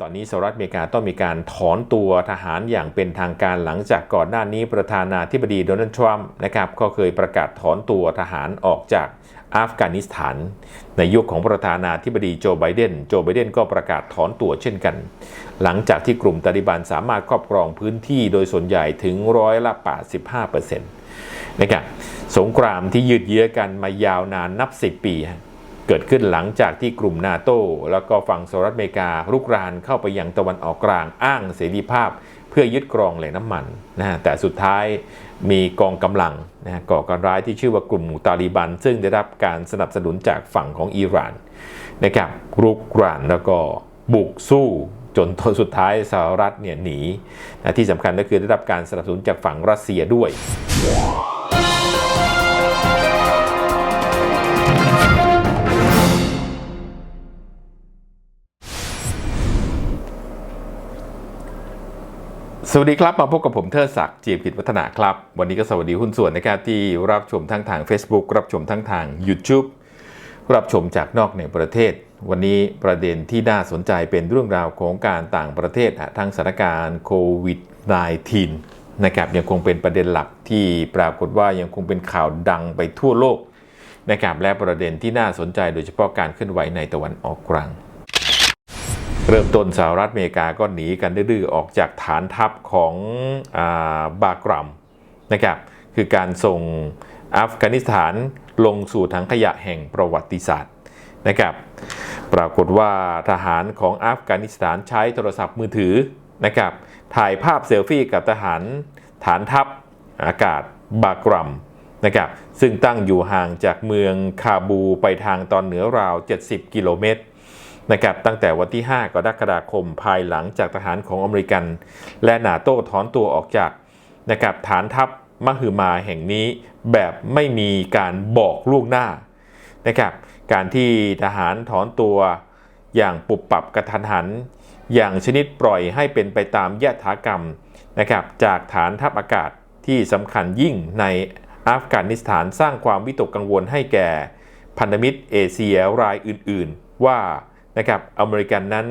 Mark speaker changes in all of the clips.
Speaker 1: ตอนนี้สหรัฐอเมริกาต้องมีการถอนตัวทหารอย่างเป็นทางการหลังจากก่อนหน้านี้ประธานาธิบดีโดนัลด์ทรัมป์นะครับก็เคยประกาศถอนตัวทหารออกจากอัฟกานิสถาน ในยุคของประธานาธิบดีโจไบเดน โจไบเดนก็ประกาศถอนตัวเช่นกัน หลังจากที่กลุ่มตาลิบันสามารถครอบครองพื้นที่โดยส่วนใหญ่ถึงร้อยละ 85%นะครับสงครามที่ยืดเยื้อกันมายาวนานนับ 10 ปี เกิดขึ้นหลังจากที่กลุ่มนาโตแล้วก็ฝั่งสหรัฐอเมริการุกรานเข้าไปยังตะวันออกกลางอ้างเสรีภาพ เพื่อยึดครองแหล่งน้ำมันนะแต่สุดท้ายมีกองกำลังนะก่อการร้ายที่ชื่อว่ากลุ่มตาลิบัน ซึ่งได้รับการสนับสนุนจากฝั่งของอิหร่านนะครับรุกรานแล้วก็บุกสู้จนสุดท้ายสหรัฐเนี่ยหนีนะที่สำคัญก็คือได้รับการสนับสนุนจากฝั่งรัสเซียด้วย สวัสดีครับ มาพบกับผมเทิดศักดิ์จีบกิจวัฒนาครับ วันนี้ก็สวัสดีหุ้นส่วนนะครับที่รับชมทั้งทาง Facebook รับชมทั้งทาง YouTube รับชมจากนอกในประเทศ วันนี้ประเด็นที่น่าสนใจเป็นเรื่องราวของการต่างประเทศทั้งสถานการณ์โควิด -19 นะครับยังคงเป็นประเด็นหลักที่ปรากฏว่ายังคงเป็นข่าวดังไปทั่วโลกนะครับและประเด็นที่น่าสนใจโดยเฉพาะการเคลื่อนไหวในตะวันออกกลาง เริ่มต้นสหรัฐอเมริกาก็หนีกันดื้อๆออกจากฐานทัพของอาบากรัมนะครับคือการส่งอัฟกานิสถานลงสู่ถังขยะแห่งประวัติศาสตร์นะครับปรากฏว่าทหารของอัฟกานิสถานใช้โทรศัพท์มือถือนะครับถ่ายภาพเซลฟี่กับทหารฐานทัพอากาศบากรัมนะครับซึ่งตั้งอยู่ห่างจากเมืองคาบูไปทางตอนเหนือราว 70 กิโลเมตร นะครับตั้งแต่วันที่ 5 กรกฎาคมภายหลังจากทหารของอเมริกัน และนาโต้ถอนตัวออกจากนะครับฐานทัพมหึมาแห่งนี้แบบไม่มีการบอกล่วงหน้านะครับการที่ทหารถอนตัวอย่างปุบปับกระทันหัน อย่างชนิดปล่อยให้เป็นไปตามยถากรรมนะครับจากฐานทัพอากาศที่สำคัญยิ่งในอัฟกานิสถานสร้างความวิตกกังวลให้แก่พันธมิตรเอเชียรายอื่น ๆ ว่า นะครับอเมริกันนั้น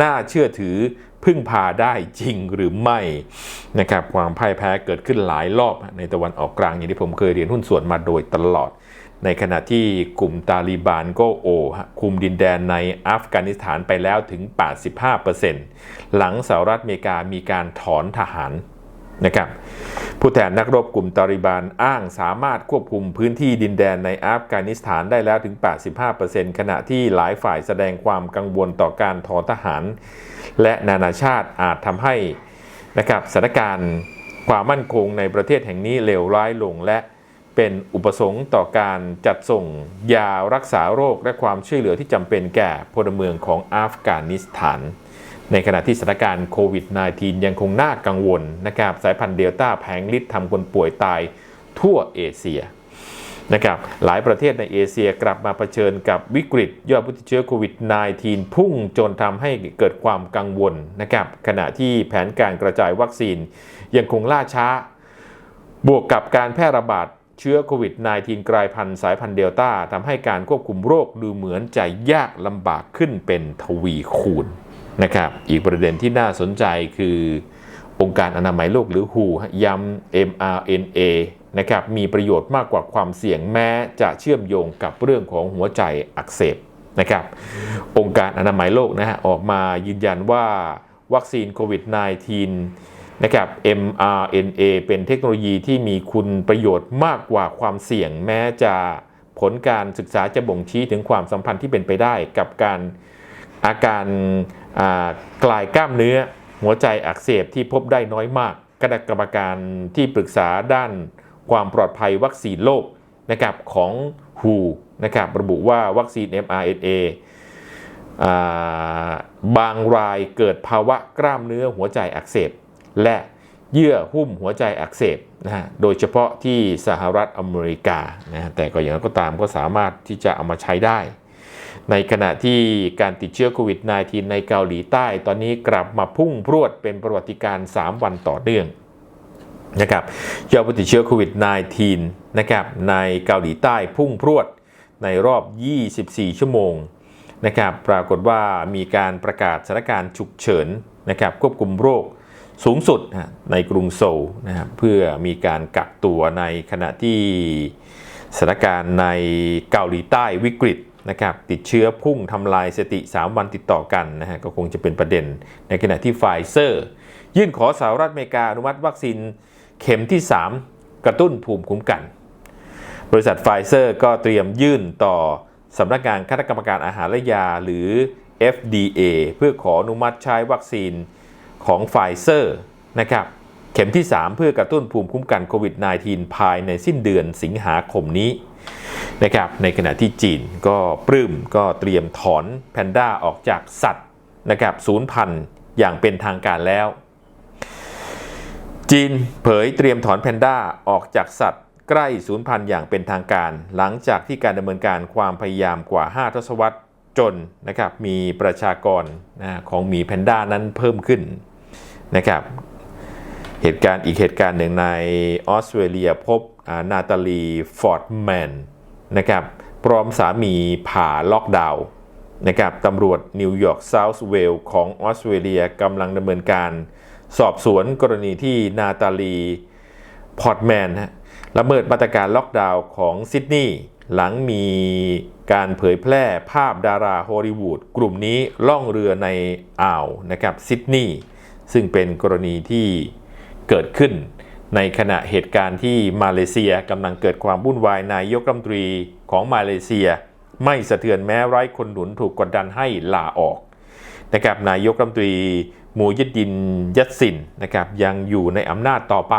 Speaker 1: น่าเชื่อถือพึ่งพาได้จริงหรือไม่นะครับความพ่ายแพ้เกิดขึ้นหลายรอบในตะวันออกกลางอย่างที่ผมเคยเรียนหุ้นส่วนมาโดยตลอด ในขณะที่กลุ่มตาลีบานก็โอคุมดินแดนในอัฟกานิสถานไปแล้วถึง 85%หลังสหรัฐอเมริกามีการถอนทหาร นะครับผู้แทนนักรบกลุ่มตาลิบานอ้างสามารถควบคุมพื้นที่ดินแดนในอัฟกานิสถานได้แล้วถึง 85%ขณะที่หลายฝ่ายแสดงความกังวลต่อการถอนทหาร และนานาชาติอาจทำให้นะครับสถานการณ์ความมั่นคงในประเทศแห่งนี้เลวร้ายลงและเป็นอุปสงค์ต่อการจัดส่งยารักษาโรคและความช่วยเหลือที่จำเป็นแก่พลเมืองของอัฟกานิสถาน ในขณะที่สถานการณ์โควิด -19 ยังคงน่ากังวลนะครับสายพันธุ์เดลต้าแผงฤทธิ์ทำคนป่วยตายทั่วเอเชียนะครับหลายประเทศในเอเชียกลับมาเผชิญกับวิกฤตยอดผู้ติดเชื้อโควิด -19 พุ่งจนทำให้เกิดความกังวลนะครับขณะที่แผนการกระจายวัคซีนยังคงล่าช้า บวกกับการแพร่ระบาดเชื้อโควิด -19 กลายพันธุ์สายพันธุ์เดลต้าทำให้การควบคุมโรคดูเหมือนจะยากลำบากขึ้นเป็นทวีคูณ นะครับ อีกประเด็นที่น่าสนใจคือองค์การอนามัยโลกหรือ WHO ย้ำ mRNA นะครับมีประโยชน์มากกว่าความเสี่ยงแม้จะเชื่อมโยงกับเรื่องของหัวใจอักเสบนะครับองค์การอนามัยโลกนะฮะออกมายืนยันว่าวัคซีนโควิด -19 นะครับ mRNA เป็นเทคโนโลยีที่มีคุณประโยชน์มากกว่าความเสี่ยง แม้จะผลการศึกษาจะบ่งชี้ถึงความสัมพันธ์ที่เป็นไปได้กับการอาการ กลายกล้ามเนื้อหัวใจอักเสบที่พบได้น้อยมากคณะกรรมการที่ปรึกษาด้านความปลอดภัยวัคซีนโลกนะครับของ WHO นะครับระบุว่าวัคซีน mRNA บางรายเกิดภาวะกล้ามเนื้อหัวใจอักเสบ และเยื่อหุ้มหัวใจอักเสบนะฮะโดยเฉพาะที่สหรัฐอเมริกานะแต่ก็อย่างนั้นก็ตามก็สามารถที่จะเอามาใช้ได้ ในขณะที่การติดเชื้อโควิด -19 ในเกาหลีใต้ ตอนนี้กลับมาพุ่งพรวดเป็นประวัติการ 3 วันต่อเนื่องนะครับยอดผู้ติดเชื้อโควิด -19 นะครับในเกาหลีใต้พุ่งพรวดในรอบ 24 ชั่วโมงนะครับปรากฏว่ามีการประกาศสถานการณ์ฉุกเฉินนะครับควบคุมโรคสูงสุดในกรุงโซลนะครับเพื่อมีการกักตัวในขณะที่สถานการณ์ในเกาหลีใต้วิกฤต นะครับติดเชื้อพุ่งทำลายสถิติ 3 วันติดต่อกันนะฮะก็คงจะเป็นประเด็น ในขณะที่ไฟเซอร์ ยื่นขอสหรัฐอเมริกาอนุมัติวัคซีนเข็มที่ 3 กระตุ้นภูมิคุ้มกัน บริษัทไฟเซอร์ก็เตรียมยื่นต่อสำนักงานคณะกรรมการอาหารและยาหรือ FDA เพื่อขออนุมัติใช้วัคซีนของไฟเซอร์นะครับ เข็มที่ 3 เพื่อกระตุ้นภูมิคุ้มกันโควิด -19 ภายในสิ้นเดือนสิงหาคมนี้นะครับในขณะที่จีนก็ปลื้มก็เตรียมถอนแพนด้าออกจากสัตว์นะครับศูนย์พันธุ์อย่างเป็นทางการแล้ว จีนเผยเตรียมถอนแพนด้าออกจากสัตว์ ใกล้สูญพันธุ์อย่างเป็นทางการ หลังจากที่การดำเนินการความพยายามกว่า 5 ทศวรรษจนนะครับมีประชากรของหมีแพนด้านั้นเพิ่มขึ้นนะครับ เหตุการณ์อีกเหตุการณ์หนึ่งในออสเตรเลียพบนาตาลีฟอร์ดแมนนะครับพร้อมสามีผ่าล็อกดาวน์นะครับตำรวจนิวยอร์กเซาท์เวลของออสเตรเลียกำลังดำเนินการสอบสวนกรณีที่นาตาลีพอร์ตแมนฮะละเมิดมาตรการล็อกดาวน์ของซิดนีย์หลังมีการเผยแพร่ภาพดาราฮอลลีวูดกลุ่มนี้ล่องเรือในอ่าวนะครับซิดนีย์ซึ่งเป็นกรณีที่ เกิดขึ้น ในขณะเหตุการณ์ที่มาเลเซียกำลังเกิดความวุ่นวายนายกรัฐมนตรีของมาเลเซีย ไม่สะเทือนแม้ไร้คนหนุนถูกกดดันให้ลาออกนะครับนายกรัฐมนตรีมูยิดดินยัดสินนะครับยังอยู่ในอำนาจต่อไป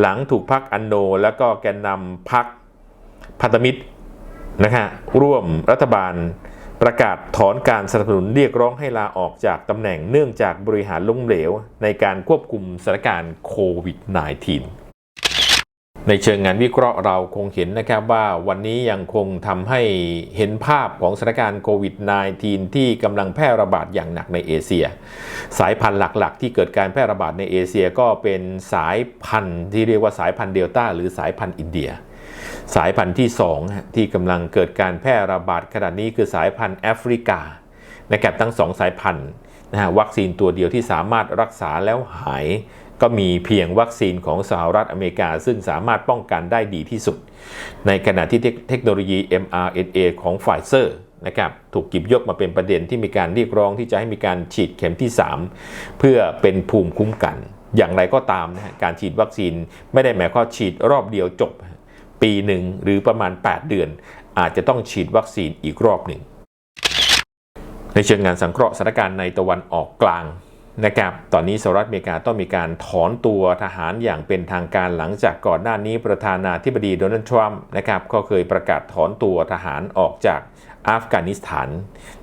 Speaker 1: หลังถูกพักอันโน และก็แกนนำพักพันธมิตรนะฮะร่วมรัฐบาล ประกาศถอนการสนับสนุนเรียกร้องให้ลาออกจากตำแหน่งเนื่องจากบริหารล้มเหลว ในการควบคุมสถานการณ์โควิด -19 ในเชิงงานวิเคราะห์เราคงเห็นนะครับว่าวันนี้ยังคงทำให้เห็นภาพของสถานการณ์โควิด -19 ที่กำลังแพร่ระบาดอย่างหนักในเอเชีย สายพันธุ์หลักๆ ที่เกิดการแพร่ระบาดในเอเชียก็เป็นสายพันธุ์ที่เรียกว่าสายพันธุ์เดลต้าหรือสายพันธุ์อินเดีย สายพันธุ์ที่2ที่กำลังเกิดการแพร่ระบาดขนาดนี้คือสายพันธุ์แอฟริกานะครับทั้งสองสายพันธุ์นะฮะวัคซีนตัวเดียวที่สามารถรักษาแล้วหาย ก็มีเพียงวัคซีนของสหรัฐอเมริกา ซึ่งสามารถป้องกันได้ดีที่สุด ในขณะที่เทคโนโลยี mRNA ของไฟเซอร์นะครับถูกหยิบยกมาเป็นประเด็นที่มีการเรียกร้องที่จะให้มีการฉีดเข็มที่ 3 เพื่อเป็นภูมิคุ้มกัน อย่างไรก็ตามนะการฉีดวัคซีนไม่ได้หมายความฉีดรอบเดียวจบ ปีหนึ่งหรือประมาณ 8 เดือน อาจจะต้องฉีดวัคซีนอีกรอบหนึ่ง ในเชิงงานสังเคราะห์สถานการณ์ในตะวันออกกลางนะครับตอนนี้สหรัฐอเมริกาต้องมีการถอนตัวทหารอย่างเป็นทางการหลังจากก่อนหน้านี้ประธานาธิบดีโดนัลด์ทรัมป์นะครับก็เคยประกาศถอนตัวทหารออกจาก อัฟกานิสถาน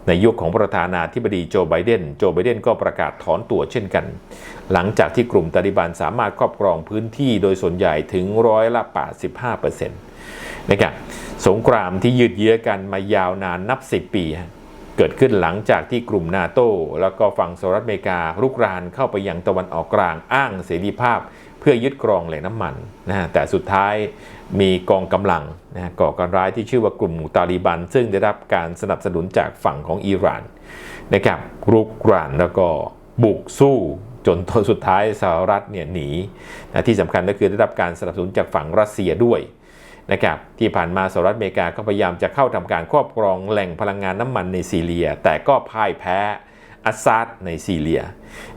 Speaker 1: ในยุคของประธานาธิบดีโจไบเดน โจไบเดนก็ประกาศถอนตัวเช่นกัน หลังจากที่กลุ่มตาลิบันสามารถครอบครองพื้นที่โดยส่วนใหญ่ถึงร้อยละ 85%นะครับสงครามที่ยืดเยื้อกันมายาวนานนับ 10 ปี เกิดขึ้นหลังจากที่กลุ่มนาโต้แล้วก็ฝั่งสหรัฐอเมริการุกรานเข้าไปยังตะวันออกกลางอ้างเสรีภาพ พื่อยึดครองแหล่งน้ำมันนะฮะแต่สุดท้ายมีกองกำลังนะก่อการร้ายที่ชื่อว่ากลุ่มตาลิบัน ซึ่งได้รับการสนับสนุนจากฝั่งของอิหร่านนะครับรุกรานแล้วก็บุกสู้จนสุดท้ายสหรัฐเนี่ยหนีนะที่สำคัญก็คือได้รับการสนับสนุนจากฝั่งรัสเซียด้วยนะครับที่ผ่านมาสหรัฐอเมริกาก็พยายามจะเข้าทำการครอบครองแหล่งพลังงานน้ำมันในซีเรีย แต่ก็พ่ายแพ้ อัสซาดในซีเรีย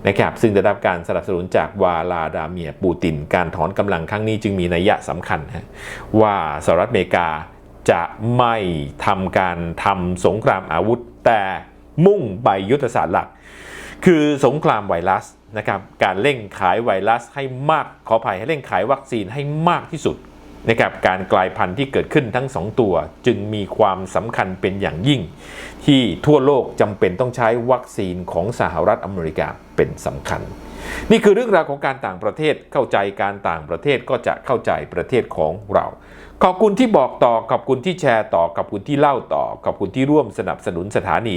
Speaker 1: นะครับซึ่งได้รับการสนับสนุนจากวาลาดาเมียปูติน การถอนกำลังครั้งนี้จึงมีนัยยะสำคัญฮะว่าสหรัฐอเมริกาจะไม่ทำการทำสงครามอาวุธ แต่มุ่งไปยุทธศาสตร์หลัก คือสงครามไวรัสนะครับการเร่งขายไวรัสให้มากขออภัยให้เร่งขายวัคซีนให้มากที่สุด นะครับการกลายพันธุ์ที่เกิดขึ้นทั้งสองตัวจึงมีความสำคัญเป็นอย่างยิ่ง ที่ทั่วโลกจำเป็นต้องใช้วัคซีนของสหรัฐอเมริกาเป็นสำคัญ นี่คือเรื่องราวของการต่างประเทศเข้าใจการต่างประเทศก็จะเข้าใจประเทศของเรา ขอบคุณที่บอกต่อขอบคุณที่แชร์ต่อขอบคุณที่เล่าต่อขอบคุณที่ร่วมสนับสนุนสถานี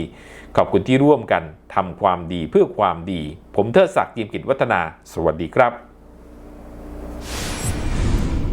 Speaker 1: ขอบคุณที่ร่วมกันทำความดีเพื่อความดี ผมเทิดศักดิ์ยิมกิจวัฒนา สวัสดีครับ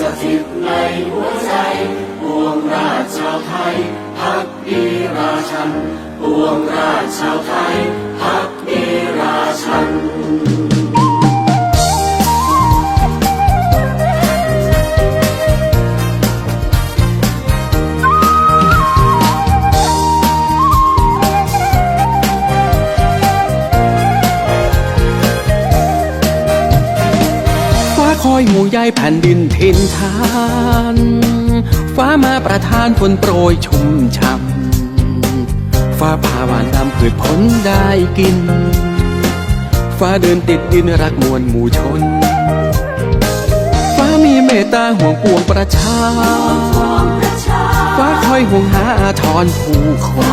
Speaker 2: สถิตในหัวใจปวงราชาวไทยพักดีราชัน
Speaker 3: ปวงราชาวไทยพักดีราชัน คอยห่วงใยแผ่นดินถิ่นฐาน ฟ้ามาประทานฝนโปรยชุ่มช่ำฟ้าผ่าหวานนำพืชผลได้กิน ฟ้าเดินติดดินรักมวลหมู่ชน ฟ้ามีเมตตาห่วงปวงประชา ฟ้าคอยห่วงหาอาทรผู้คน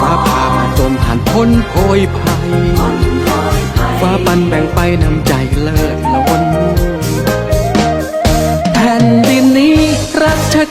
Speaker 3: ฟ้าพามาจนผ่านพ้นโพยภัยฟ้าปันแบ่งไปนำใจเลิศ